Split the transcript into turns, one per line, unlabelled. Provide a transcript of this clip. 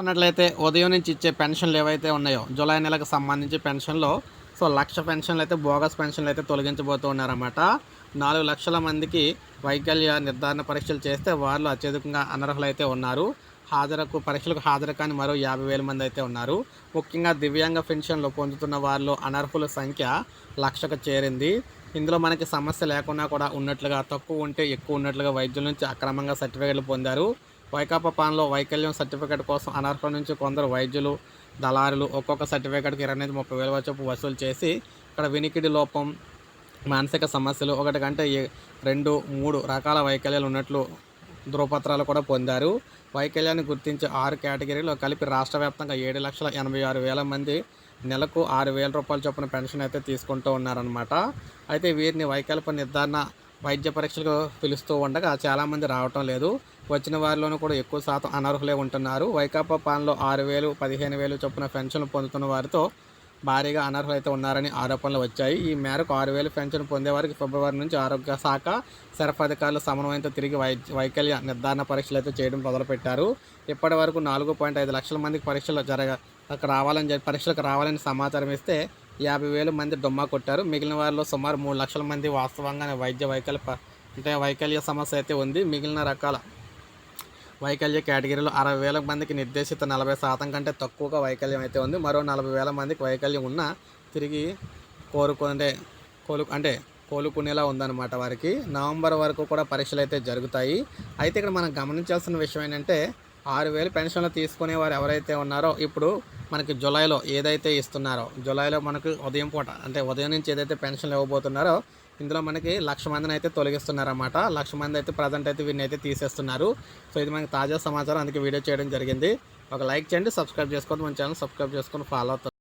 ఉన్నట్లయితే ఉదయం నుంచి ఇచ్చే పెన్షన్లు ఏవైతే ఉన్నాయో జూలై నెలకు సంబంధించి పెన్షన్లో సో లక్ష పెన్షన్లు అయితే బోగస్ పెన్షన్లు అయితే తొలగించబోతూ ఉన్నారన్నమాట. నాలుగు లక్షల మందికి వైకల్య నిర్ధారణ పరీక్షలు చేస్తే వాళ్ళు అత్యధికంగా అనర్హులు అయితే ఉన్నారు. హాజరుకు పరీక్షలకు హాజరు కాని మరో యాభై వేల మంది అయితే ఉన్నారు. ముఖ్యంగా దివ్యాంగ పెన్షన్లు పొందుతున్న వాళ్ళు అనర్హుల సంఖ్య లక్షకు చేరింది. ఇందులో మనకి సమస్య లేకుండా కూడా ఉన్నట్లుగా తక్కువ ఉంటే ఎక్కువ ఉన్నట్లుగా వైద్యుల నుంచి అక్రమంగా సర్టిఫికేట్లు పొందారు. వైకాపా పాలనలో వైకల్యం సర్టిఫికేట్ కోసం అనర్హుల నుంచి కొందరు వైద్యులు దళారులు ఒక్కొక్క సర్టిఫికేట్కి ఇరవై నుంచి ముప్పై వేల చొప్పు వసూలు చేసి ఇక్కడ వినికిడి లోపం మానసిక సమస్యలు ఒకటి కంటే రెండు మూడు రకాల వైకల్యాలు ఉన్నట్లు ధృవపత్రాలు కూడా పొందారు. వైకల్యాన్ని గుర్తించే ఆరు కేటగిరీలో కలిపి రాష్ట్ర వ్యాప్తంగా ఏడు లక్షల ఎనభై ఆరు వేల మంది నెలకు ఆరు వేల రూపాయల చొప్పున పెన్షన్ అయితే తీసుకుంటూ ఉన్నారనమాట అయితే వీరిని వైకల్ప నిర్ధారణ వైద్య పరీక్షలకు పిలుస్తూ ఉండగా చాలామంది రావటం లేదు. వచ్చిన వారిలోనూ కూడా ఎక్కువ శాతం అనర్హులే ఉంటున్నారు. వైకాపా పాలనలో ఆరు వేలు పదిహేను వేలు చొప్పున పెన్షన్లు పొందుతున్న వారితో భారీగా అనర్హులైతే ఉన్నారని ఆరోపణలు వచ్చాయి. ఈ మేరకు ఆరు వేలు పెన్షన్ పొందేవారికి ఫిబ్రవరి నుంచి ఆరోగ్య శాఖ సరఫరా అధికారులు సమన్వయంతో తిరిగి వై వైకల్య నిర్ధారణ పరీక్షలు అయితే చేయడం మొదలుపెట్టారు. ఇప్పటి వరకు నాలుగు పాయింట్ ఐదు లక్షల మందికి పరీక్షలు జరగ రావాలని పరీక్షలకు రావాలని సమాచారం ఇస్తే యాభై వేల మంది డొమ్మా కొట్టారు. మిగిలిన వారిలో సుమారు మూడు లక్షల మంది వాస్తవంగానే వైద్య వైకల్య అంటే వైకల్య సమస్య అయితే ఉంది. మిగిలిన రకాల వైకల్య కేటగిరీలో అరవై వేల మందికి నిర్దేశిత నలభై శాతం కంటే తక్కువగా వైకల్యం అయితే ఉంది. మరో నలభై వేల మందికి వైకల్యం ఉన్నా తిరిగి కోరుకునే కోలు అంటే కోలుకునేలా ఉందన్నమాట వారికి. నవంబర్ వరకు కూడా పరీక్షలు అయితే జరుగుతాయి. అయితే ఇక్కడ మనం గమనించాల్సిన విషయం ఏంటంటే ఆరు వేలు పెన్షన్లు తీసుకునే వారు ఎవరైతే ఉన్నారో ఇప్పుడు మనకి జూలైలో ఏదైతే ఇస్తున్నారో జూలైలో మనకు ఉదయం పూట అంటే ఉదయం నుంచి ఏదైతే పెన్షన్లు ఇవ్వబోతున్నారో ఇందులో మనకి లక్ష మందిని అయితే తొలగిస్తున్నారన్నమాట. లక్ష మంది అయితే ప్రజెంట్ అయితే వీరిని అయితే తీసేస్తున్నారు. సో ఇది మనకి తాజా సమాచారం. అందుకే వీడియో చేయడం జరిగింది. ఒక లైక్ చేయండి సబ్స్క్రైబ్ చేసుకోండి మన ఛానల్ సబ్స్క్రైబ్ చేసుకొని ఫాలో అవుతారు.